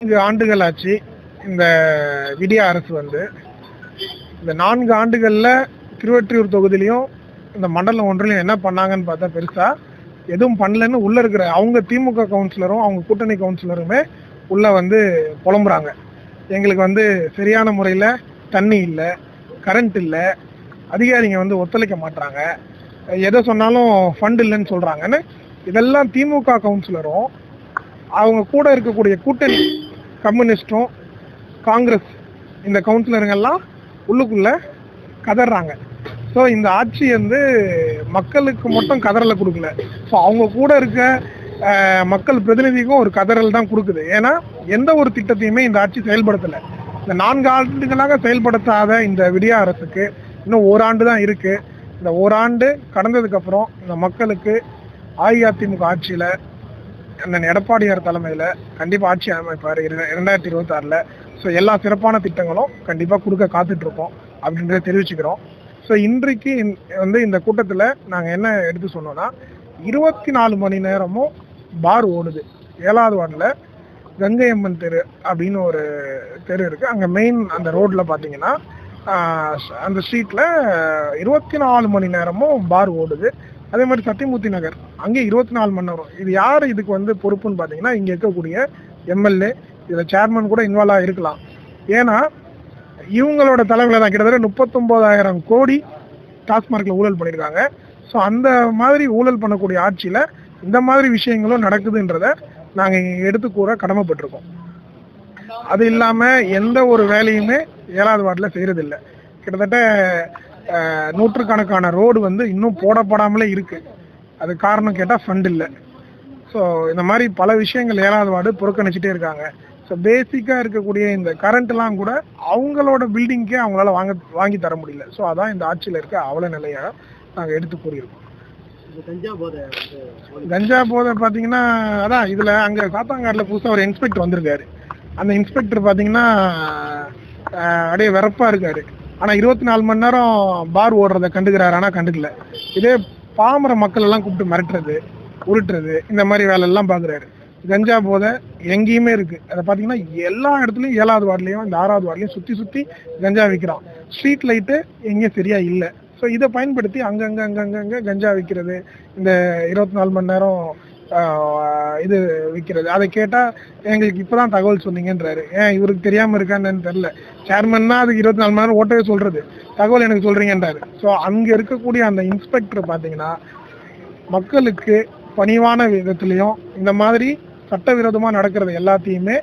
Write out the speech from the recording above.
நான்கு ஆண்டுகள் ஆச்சு இந்த விடிய அரசு வந்து. இந்த நான்கு ஆண்டுகளில் திருவற்றியூர் தொகுதியிலையும் இந்த மண்டலம் ஒன்றிலையும் என்ன பண்ணாங்கன்னு பார்த்தா பெருசாக எதுவும் பண்ணலன்னு உள்ளே இருக்கிற அவங்க திமுக கவுன்சிலரும் அவங்க கூட்டணி கவுன்சிலருமே உள்ளே வந்து புலம்புறாங்க. எங்களுக்கு வந்து சரியான முறையில் தண்ணி இல்லை கரண்ட் இல்லை அதிகாரிங்க வந்து ஒத்துழைக்க மாட்றாங்க. எதை சொன்னாலும் ஃபண்ட் இல்லைன்னு சொல்கிறாங்கன்னு இதெல்லாம் திமுக கவுன்சிலரும் அவங்க கூட இருக்கக்கூடிய கூட்டணி கம்யூனிஸ்ட்டும் காங்கிரஸ் இந்த கவுன்சிலருங்கெல்லாம் உள்ளுக்குள்ளே கதறாங்க. ஸோ இந்த ஆட்சி வந்து மக்களுக்கு மட்டும் கதறலை கொடுக்கல. ஸோ அவங்க கூட இருக்க மக்கள் பிரதிநிதிக்கும் ஒரு கதறல் தான் கொடுக்குது. ஏன்னா எந்த ஒரு திட்டத்தையுமே இந்த ஆட்சி செயல்படுத்தலை. இந்த நான்கு ஆண்டுகளாக செயல்படுத்தாத இந்த விடிய அரசுக்கு இன்னும் ஓராண்டு தான் இருக்குது இந்த ஓராண்டு கடந்ததுக்கப்புறம் இந்த மக்களுக்கு அஇஅதிமுக ஆட்சியில் அண்ணன் எடப்பாடியார் தலைமையில கண்டிப்பா ஆட்சி அமைப்பாரு. இரண்டாயிரத்தி இருபத்தி ஆறுல ஸோ எல்லா சிறப்பான திட்டங்களும் கண்டிப்பா கொடுக்க காத்துட்டு இருக்கோம் அப்படின்றத தெரிவிச்சுக்கிறோம். ஸோ இன்றைக்கு வந்து இந்த கூட்டத்துல நாங்க என்ன எடுத்து சொன்னோம்னா இருபத்தி நாலு மணி நேரமும் பார் ஓடுது. ஏழாவது வார்டில் கங்கை அம்மன் தெரு அப்படின்னு ஒரு தெரு இருக்கு. அங்கே மெயின் அந்த ரோட்ல பார்த்தீங்கன்னா அந்த ஸ்ட்ரீட்ல இருபத்தி நாலு மணி நேரமும் பார் ஓடுது. அதே மாதிரி சத்தியமூர்த்தி நகர். அங்கே இருபத்தி நாலு மணி நேரம். இது யார் இதுக்கு வந்து பொறுப்புன்னு பார்த்தீங்கன்னா இங்கே இருக்கக்கூடிய எம்எல்ஏ இதில் சேர்மன் கூட இன்வால்வ் இருக்கலாம். ஏன்னா இவங்களோட தலைமையில தான் கிட்டத்தட்ட முப்பத்தொம்போதாயிரம் கோடி டாஸ்மார்க்கில் ஊழல் பண்ணியிருக்காங்க. ஸோ அந்த மாதிரி ஊழல் பண்ணக்கூடிய ஆட்சியில் இந்த மாதிரி விஷயங்களும் நடக்குதுன்றத நாங்கள் எடுத்து கூற கடமைப்பட்டிருக்கோம். அது இல்லாமல் எந்த ஒரு வேலையுமே ஏழாவது வார்டில் செய்கிறதில்ல கிட்டத்தட்ட நூற்றுக்கணக்கான ரோடு வந்து இன்னும் போடப்படாமலே இருக்கு. அது காரணம் கேட்டால் ஃபண்ட் இல்லை. ஸோ இந்த மாதிரி பல விஷயங்கள் ஏழாவது வார்டு புறக்கணிச்சிட்டே இருக்காங்க. ஸோ பேசிக்காக இருக்கக்கூடிய இந்த கரண்ட்லாம் கூட அவங்களோட பில்டிங்க்கே அவங்களால வாங்க வாங்கி தர முடியல. ஸோ அதான் இந்த ஆட்சியில் இருக்க அவல நிலையாக நாங்கள் எடுத்து கூறியிருக்கோம். கஞ்சா போதை வந்து கஞ்சா போதை பார்த்தீங்கன்னா அதான் இதில் அங்கே சாத்தாங்காட்டில் புதுசாக ஒரு இன்ஸ்பெக்டர் வந்திருக்காரு. அந்த இன்ஸ்பெக்டர் பார்த்தீங்கன்னா அப்படியே வெறப்பாக இருக்காரு. ஆனால் இருபத்தி நாலு மணி நேரம் பார் ஓடுறத கண்டுக்கிறாரு. ஆனால் கண்டுக்கல. இதே பாமர மக்கள் எல்லாம் கூப்பிட்டு மிரட்டுறது உருட்டுறது இந்த மாதிரி வேலையெல்லாம் பார்க்குறாரு கஞ்சா போதை எங்கேயுமே இருக்கு. அதை பார்த்தீங்கன்னா எல்லா இடத்துலையும் ஏழாவது வார்டுலையும் இந்த ஆறாவது வார்டுலையும் சுற்றி சுற்றி கஞ்சா விற்கிறான் ஸ்ட்ரீட் லைட்டு எங்கேயும் சரியா இல்லை. ஸோ இதை பயன்படுத்தி அங்கங்கே அங்கங்கங்கே கஞ்சா விற்கிறது இந்த இருபத்தி நாலு மணி நேரம் இது விற்கிறது அதை கேட்டால் எங்களுக்கு இப்போதான் தகவல் சொன்னீங்கன்றாரு. ஏன் இவருக்கு தெரியாமல் இருக்கான்னு தெரில சேர்மன்னா அதுக்கு இருபத்தி நாலு மணி நேரம் ஓட்டவே சொல்கிறது தகவல் எனக்கு சொல்கிறீங்கன்றாரு ஸோ அங்கே இருக்கக்கூடிய அந்த இன்ஸ்பெக்டர் பார்த்தீங்கன்னா மக்களுக்கு பணிவான விதத்துலேயும் இந்த மாதிரி சட்டவிரோதமாக நடக்கிறது எல்லாத்தையுமே